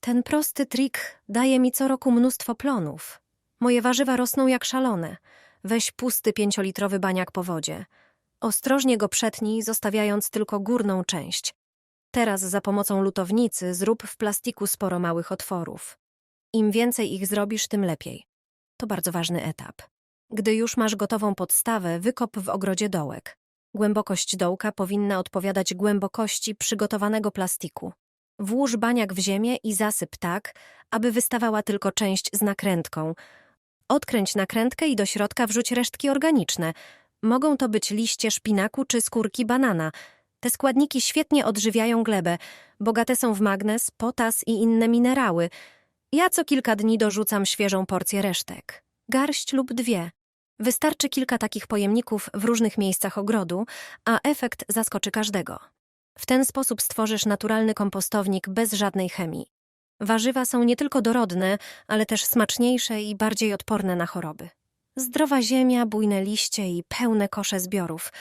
Ten prosty trik daje mi co roku mnóstwo plonów. Moje warzywa rosną jak szalone. Weź pusty pięciolitrowy baniak po wodzie. Ostrożnie go przetnij, zostawiając tylko górną część. Teraz za pomocą lutownicy zrób w plastiku sporo małych otworów. Im więcej ich zrobisz, tym lepiej. To bardzo ważny etap. Gdy już masz gotową podstawę, wykop w ogrodzie dołek. Głębokość dołka powinna odpowiadać głębokości przygotowanego plastiku. Włóż baniak w ziemię i zasyp tak, aby wystawała tylko część z nakrętką. Odkręć nakrętkę i do środka wrzuć resztki organiczne. Mogą to być liście szpinaku czy skórki banana. Te składniki świetnie odżywiają glebę. Bogate są w magnez, potas i inne minerały. Ja co kilka dni dorzucam świeżą porcję resztek. Garść lub dwie. Wystarczy kilka takich pojemników w różnych miejscach ogrodu, a efekt zaskoczy każdego. W ten sposób stworzysz naturalny kompostownik bez żadnej chemii. Warzywa są nie tylko dorodne, ale też smaczniejsze i bardziej odporne na choroby. Zdrowa ziemia, bujne liście i pełne kosze zbiorów –